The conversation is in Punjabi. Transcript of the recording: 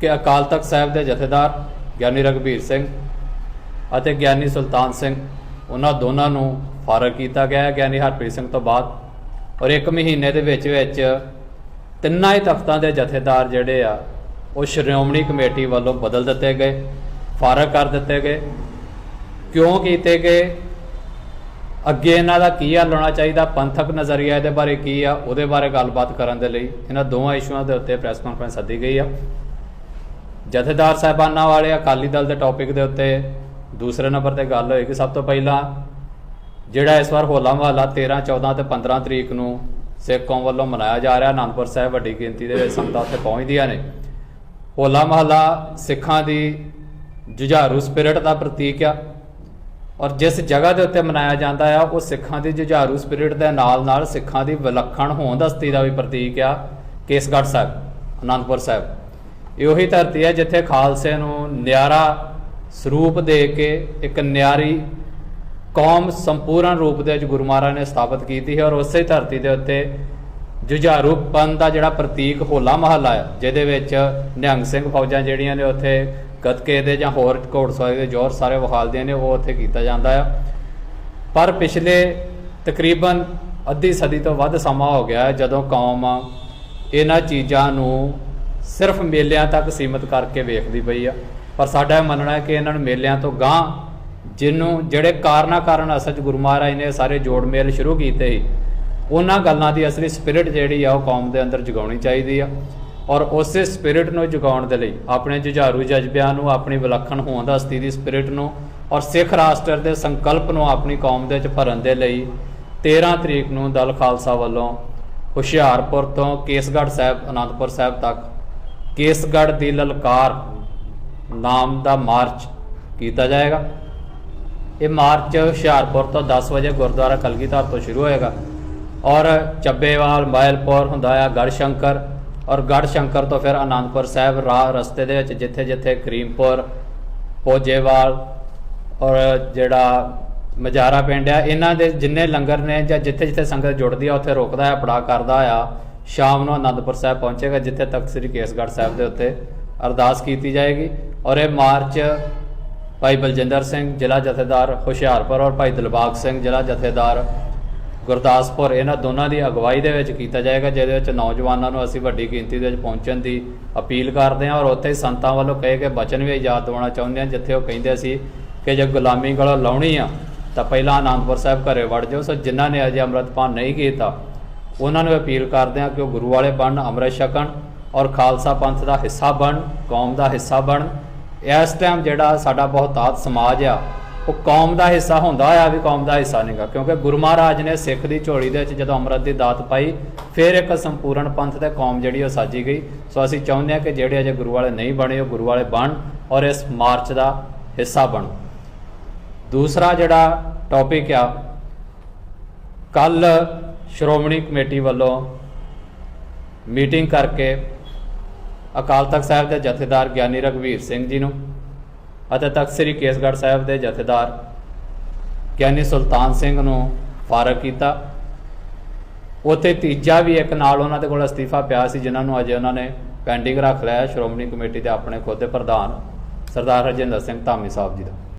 ਕਿ ਅਕਾਲ ਤਖਤ ਸਾਹਿਬ ਦੇ ਜਥੇਦਾਰ ਗਿਆਨੀ ਰਗਵੀਰ ਸਿੰਘ ਅਤੇ ਗਿਆਨੀ ਸੁਲਤਾਨ ਸਿੰਘ, ਉਹਨਾਂ ਦੋਨਾਂ ਨੂੰ ਫਾਰਗ ਕੀਤਾ ਗਿਆ ਹੈ ਗਿਆਨੀ ਹਰਪ੍ਰੀਤ ਸਿੰਘ ਤੋਂ ਬਾਅਦ ਔਰ ਇੱਕ ਮਹੀਨੇ ਦੇ ਵਿੱਚ ਵਿੱਚ ਤਿੰਨਾਂ ਹੀ ਤਖਤਾਂ ਦੇ ਜਥੇਦਾਰ ਜਿਹੜੇ ਆ, ਉਹ ਸ਼੍ਰੋਮਣੀ ਕਮੇਟੀ ਵੱਲੋਂ ਬਦਲ ਦਿੱਤੇ ਗਏ, ਫਾਰਗ ਕਰ ਦਿੱਤੇ ਗਏ। ਕਿਉਂ ਕੀਤੇ ਗਏ? ਅੱਗੇ ਇਹਨਾਂ ਦਾ ਕੀ ਹੱਲ ਹੋਣਾ ਚਾਹੀਦਾ? ਪੰਥਕ ਨਜ਼ਰੀਆ ਇਹਦੇ ਬਾਰੇ ਕੀ ਆ? ਉਹਦੇ ਬਾਰੇ ਗੱਲਬਾਤ ਕਰਨ ਦੇ ਲਈ ਇਹਨਾਂ ਦੋਵਾਂ ਇਸ਼ੂਆਂ ਦੇ ਉੱਤੇ ਪ੍ਰੈਸ ਕਾਨਫਰੰਸ ਸੱਦੀ ਗਈ ਆ। ਜਥੇਦਾਰ ਸਾਹਿਬਾਨਾਂ ਵਾਲੇ, ਅਕਾਲੀ ਦਲ ਦੇ ਟੌਪਿਕ ਦੇ ਉੱਤੇ ਦੂਸਰੇ ਨੰਬਰ ਤੇ ਗੱਲ ਹੋਏਗੀ ਸਭ ਤੋਂ ਪਹਿਲਾਂ, ਜਿਹੜਾ ਇਸ ਵਾਰ ਹੋਲਾ ਮਹੱਲਾ 13 14 ਤੇ 15 ਤਰੀਕ ਨੂੰ ਸਿੱਖ ਕੌਮ ਵੱਲੋਂ ਮਨਾਇਆ ਜਾ ਰਿਹਾ, ਅਨੰਦਪੁਰ ਸਾਹਿਬ ਵੱਡੀ ਗਿਣਤੀ ਦੇ ਵਿੱਚ ਸੰਗਤਾਂ ਉੱਥੇ ਪਹੁੰਚਦੀਆਂ ਨੇ। ਹੋਲਾ ਮਹੱਲਾ ਸਿੱਖਾਂ ਦੀ ਜੁਝਾਰੂ ਸਪਿਰਿਟ ਦਾ ਪ੍ਰਤੀਕ ਆ ਔਰ ਜਿਸ ਜਗ੍ਹਾ ਦੇ ਉੱਤੇ ਮਨਾਇਆ ਜਾਂਦਾ ਆ, ਉਹ ਸਿੱਖਾਂ ਦੀ ਜੁਝਾਰੂ ਸਪਿਰਿਟ ਦੇ ਨਾਲ ਨਾਲ ਸਿੱਖਾਂ ਦੀ ਵਿਲੱਖਣ ਹੋਂਦ ਹਸਤੀ ਦਾ ਵੀ ਪ੍ਰਤੀਕ ਆ, ਕੇਸਗੜ੍ਹ ਸਾਹਿਬ, ਅਨੰਦਪੁਰ ਸਾਹਿਬ। ਇਹ ਉਹੀ ਧਰਤੀ ਹੈ ਜਿੱਥੇ ਖਾਲਸੇ ਨੂੰ ਨਿਆਰਾ ਸਰੂਪ ਦੇ ਕੇ ਇੱਕ ਨਿਆਰੀ ਕੌਮ ਸੰਪੂਰਨ ਰੂਪ ਦੇ ਵਿੱਚ ਗੁਰੂ ਮਹਾਰਾਜ ਨੇ ਸਥਾਪਿਤ ਕੀਤੀ ਹੈ ਔਰ ਉਸੇ ਧਰਤੀ ਦੇ ਉੱਤੇ ਜੁਝਾਰੂਪਨ ਦਾ ਜਿਹੜਾ ਪ੍ਰਤੀਕ ਹੋਲਾ ਮਹੱਲਾ ਹੈ, ਜਿਹਦੇ ਵਿੱਚ ਨਿਹੰਗ ਸਿੰਘ ਫੌਜਾਂ ਜਿਹੜੀਆਂ ਨੇ ਉੱਥੇ ਗਤਕੇ ਦੇ ਜਾਂ ਹੋਰ ਘੋੜਸਵਾਰੀ ਦੇ ਜੋਰ ਸਾਰੇ ਵਿਖਾਲਦੀਆਂ ਨੇ, ਉਹ ਉੱਥੇ ਕੀਤਾ ਜਾਂਦਾ ਆ ਪਰ ਪਿਛਲੇ ਤਕਰੀਬਨ ਅੱਧੀ ਸਦੀ ਤੋਂ ਵੱਧ ਸਮਾਂ ਹੋ ਗਿਆ ਹੈ ਜਦੋਂ ਕੌਮ ਇਹਨਾਂ ਚੀਜ਼ਾਂ ਨੂੰ ਸਿਰਫ ਮੇਲਿਆਂ ਤੱਕ ਸੀਮਿਤ ਕਰਕੇ ਵੇਖਦੀ ਪਈ ਆ। ਪਰ ਸਾਡਾ ਇਹ ਮੰਨਣਾ ਹੈ ਕਿ ਇਹਨਾਂ ਨੂੰ ਮੇਲਿਆਂ ਤੋਂ ਗਾਂ ਜਿਹਨੂੰ, ਜਿਹੜੇ ਕਾਰਨਾ ਕਾਰਨ ਅਸਲ 'ਚ ਗੁਰੂ ਮਹਾਰਾਜ ਨੇ ਸਾਰੇ ਜੋੜ ਮੇਲ ਸ਼ੁਰੂ ਕੀਤੇ ਸੀ, ਉਹਨਾਂ ਗੱਲਾਂ ਦੀ ਅਸਲੀ ਸਪਿਰਿਟ ਜਿਹੜੀ ਆ ਉਹ ਕੌਮ ਦੇ ਅੰਦਰ ਜਗਾਉਣੀ ਚਾਹੀਦੀ ਆ। ਔਰ ਉਸੇ ਸਪਿਰਿਟ ਨੂੰ ਜਗਾਉਣ ਦੇ ਲਈ, ਆਪਣੇ ਜੁਝਾਰੂ ਜਜ਼ਬਿਆਂ ਨੂੰ, ਆਪਣੀ ਵਿਲੱਖਣ ਹੋਂਦ ਹਸਤੀ ਦੀ ਸਪਿਰਿਟ ਨੂੰ, ਔਰ ਸਿੱਖ ਰਾਸ਼ਟਰ ਦੇ ਸੰਕਲਪ ਨੂੰ ਆਪਣੀ ਕੌਮ ਦੇ ਵਿੱਚ ਭਰਨ ਦੇ ਲਈ 13 ਤਰੀਕ ਨੂੰ ਦਲ ਖਾਲਸਾ ਵੱਲੋਂ ਹੁਸ਼ਿਆਰਪੁਰ ਤੋਂ ਕੇਸਗੜ੍ਹ ਸਾਹਿਬ, ਅਨੰਦਪੁਰ ਸਾਹਿਬ ਤੱਕ ਕੇਸਗੜ੍ਹ ਦੀ ਲਲਕਾਰ ਨਾਮ ਦਾ ਮਾਰਚ ਕੀਤਾ ਜਾਏਗਾ। ਇਹ ਮਾਰਚ ਹੁਸ਼ਿਆਰਪੁਰ ਤੋਂ 10 ਵਜੇ ਗੁਰਦੁਆਰਾ ਕਲਗੀਧਰ ਤੋਂ ਸ਼ੁਰੂ ਹੋਏਗਾ ਔਰ ਚੱਬੇਵਾਲ, ਮਾਇਲਪੁਰ ਹੁੰਦਾ ਆ ਗੜਸ਼ੰਕਰ ਔਰ ਗੜਸ਼ੰਕਰ ਤੋਂ ਫਿਰ ਆਨੰਦਪੁਰ ਸਾਹਿਬ ਰਾਹ ਰਸਤੇ ਦੇ ਵਿੱਚ ਜਿੱਥੇ ਜਿੱਥੇ ਕਰੀਮਪੁਰ ਪੋਜੇਵਾਲ ਔਰ ਜਿਹੜਾ ਮਜਾਰਾ ਪਿੰਡ ਆ, ਇਹਨਾਂ ਦੇ ਜਿੰਨੇ ਲੰਗਰ ਨੇ ਜਾਂ ਜਿੱਥੇ ਜਿੱਥੇ ਸੰਗਤ ਜੁੜਦੀ ਆ, ਉੱਥੇ ਰੋਕਦਾ ਆ ਪੜਾ ਕਰਦਾ ਆ। ਸ਼ਾਮ ਨੂੰ ਆਨੰਦਪੁਰ ਸਾਹਿਬ ਪਹੁੰਚੇਗਾ, ਜਿੱਥੇ ਤਖਤ ਸ੍ਰੀ ਕੇਸਗੜ੍ਹ ਸਾਹਿਬ ਦੇ ਉੱਤੇ ਅਰਦਾਸ ਕੀਤੀ ਜਾਏਗੀ। ਔਰ ਇਹ ਮਾਰਚ ਭਾਈ ਬਲਜਿੰਦਰ ਸਿੰਘ, ਜ਼ਿਲ੍ਹਾ ਜਥੇਦਾਰ ਹੁਸ਼ਿਆਰਪੁਰ ਔਰ ਭਾਈ ਦਿਲਬਾਗ ਸਿੰਘ, ਜ਼ਿਲ੍ਹਾ ਜਥੇਦਾਰ ਗੁਰਦਾਸਪੁਰ, ਇਹਨਾਂ ਦੋਨਾਂ ਦੀ ਅਗਵਾਈ ਦੇ ਵਿੱਚ ਕੀਤਾ ਜਾਏਗਾ, ਜਿਹਦੇ ਵਿੱਚ ਨੌਜਵਾਨਾਂ ਨੂੰ ਅਸੀਂ ਵੱਡੀ ਗਿਣਤੀ ਦੇ ਵਿੱਚ ਪਹੁੰਚਣ ਦੀ ਅਪੀਲ ਕਰਦੇ ਹਾਂ ਔਰ ਉੱਥੇ ਸੰਤਾਂ ਵੱਲੋਂ ਕਹੇ ਗਏ ਬਚਨ ਵੀ ਯਾਦ ਦਿਵਾਉਣਾ ਚਾਹੁੰਦੇ ਹਾਂ, ਜਿੱਥੇ ਉਹ ਕਹਿੰਦੇ ਸੀ ਕਿ ਜੇ ਗੁਲਾਮੀ ਗਲੋਂ ਲਾਉਣੀ ਆ, ਤਾਂ ਪਹਿਲਾਂ ਆਨੰਦਪੁਰ ਸਾਹਿਬ ਘਰੇ ਵੜ ਜਾਓ। ਸੋ ਜਿਨ੍ਹਾਂ ਨੇ ਅਜੇ ਅੰਮ੍ਰਿਤਪਾਨ ਨਹੀਂ ਕੀਤਾ ਉਹਨਾਂ ਨੂੰ ਅਪੀਲ ਕਰਦੇ ਹਾਂ ਕਿ ਉਹ ਗੁਰੂ ਵਾਲੇ ਬਣਨ, ਅੰਮ੍ਰਿਤ ਛਕਣ ਔਰ ਖਾਲਸਾ ਪੰਥ ਦਾ ਹਿੱਸਾ ਬਣਨ, ਕੌਮ ਦਾ ਹਿੱਸਾ ਬਣਨ। ਇਸ ਟਾਈਮ ਜਿਹੜਾ ਸਾਡਾ ਬਹੁਤਾਤ ਸਮਾਜ ਆ, ਉਹ ਕੌਮ ਦਾ ਹਿੱਸਾ ਹੁੰਦਾ ਆ ਵੀ ਕੌਮ ਦਾ ਹਿੱਸਾ ਨਹੀਂਗਾ ਕਿਉਂਕਿ ਗੁਰੂ ਮਹਾਰਾਜ ਨੇ ਸਿੱਖ ਦੀ ਝੋਲੀ ਦੇ ਵਿੱਚ ਜਦੋਂ ਅੰਮ੍ਰਿਤ ਦੀ ਦਾਤ ਪਾਈ, ਫਿਰ ਇੱਕ ਸੰਪੂਰਨ ਪੰਥ ਤੇ ਕੌਮ ਜਿਹੜੀ ਉਹ ਸਾਜੀ ਗਈ। ਸੋ ਅਸੀਂ ਚਾਹੁੰਦੇ ਹਾਂ ਕਿ ਜਿਹੜੇ ਅਜੇ ਗੁਰੂ ਵਾਲੇ ਨਹੀਂ ਬਣੇ, ਉਹ ਗੁਰੂ ਵਾਲੇ ਬਣ ਔਰ ਇਸ ਮਾਰਚ ਦਾ ਹਿੱਸਾ ਬਣ ਦੂਸਰਾ ਜਿਹੜਾ ਟੌਪਿਕ ਆ ਕੱਲ ਸ਼੍ਰੋਮਣੀ ਕਮੇਟੀ ਵੱਲੋਂ ਮੀਟਿੰਗ ਕਰਕੇ ਅਕਾਲ ਤਖਤ ਸਾਹਿਬ ਦੇ ਜਥੇਦਾਰ ਗਿਆਨੀ ਰਗਵੀਰ ਸਿੰਘ ਜੀ ਨੂੰ ਅਤੇ ਤਖਤ ਸ੍ਰੀ ਕੇਸਗੜ੍ਹ ਸਾਹਿਬ ਦੇ ਜਥੇਦਾਰ ਗਿਆਨੀ ਸੁਲਤਾਨ ਸਿੰਘ ਨੂੰ ਫਾਰਗ ਕੀਤਾ। ਉੱਥੇ ਤੀਜਾ ਵੀ ਇੱਕ ਨਾਲ ਉਹਨਾਂ ਦੇ ਕੋਲ ਅਸਤੀਫਾ ਪਿਆ ਸੀ, ਜਿਨ੍ਹਾਂ ਨੂੰ ਅਜੇ ਉਹਨਾਂ ਨੇ ਪੈਂਡਿੰਗ ਰੱਖ ਲਿਆ ਸ਼੍ਰੋਮਣੀ ਕਮੇਟੀ ਦੇ ਆਪਣੇ ਖੁਦ ਦੇ ਪ੍ਰਧਾਨ ਸਰਦਾਰ ਰਜਿੰਦਰ ਸਿੰਘ ਧਾਮੀ ਸਾਹਿਬ ਜੀ ਦਾ।